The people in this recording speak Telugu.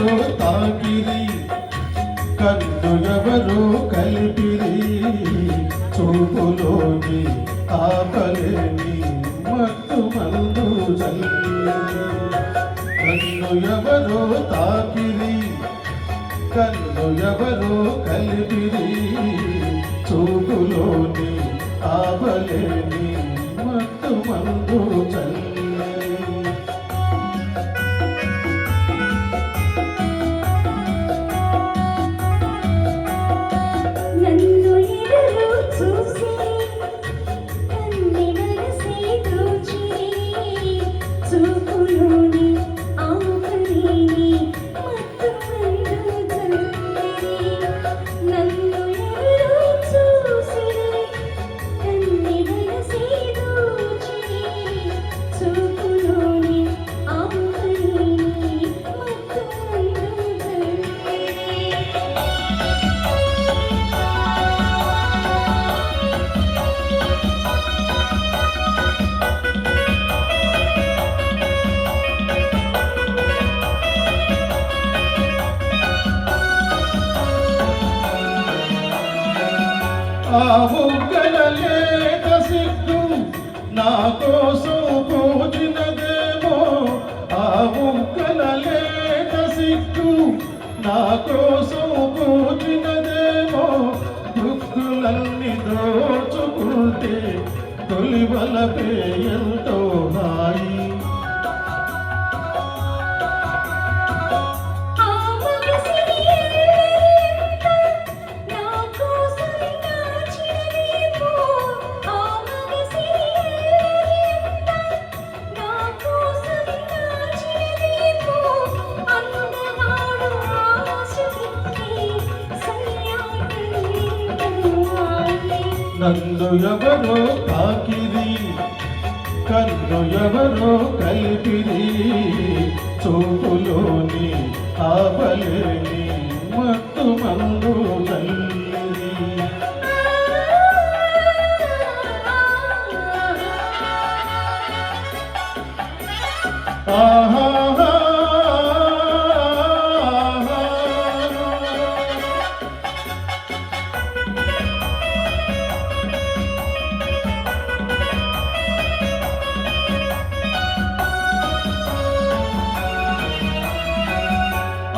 ఎవరో తాకిరి కన్ను ఎవరో కలిపిరి. చూపులోని ఆపలేని మట్టు మందు కన్ను ఎవరో తాకిరి. కన్ను ఎవరో కలిపిరి. చూపులోని ఆపలేని మట్టు మందు చల్లి చూపులోని ఆ బుగ్గల లేత సిగ్గు నా కోసం పూజినదేమో ఆ బుగ్గల సిగ్గు నా కోసం పూజినదేమో దుక్కులన్నీ దోచుకుంటే నన్ను ఎవరో తాకిరి కన్ను ఎవరో కలిపిరి చూపులోని ఆపలేని మత్తు మందు తల్లిరి ఆహా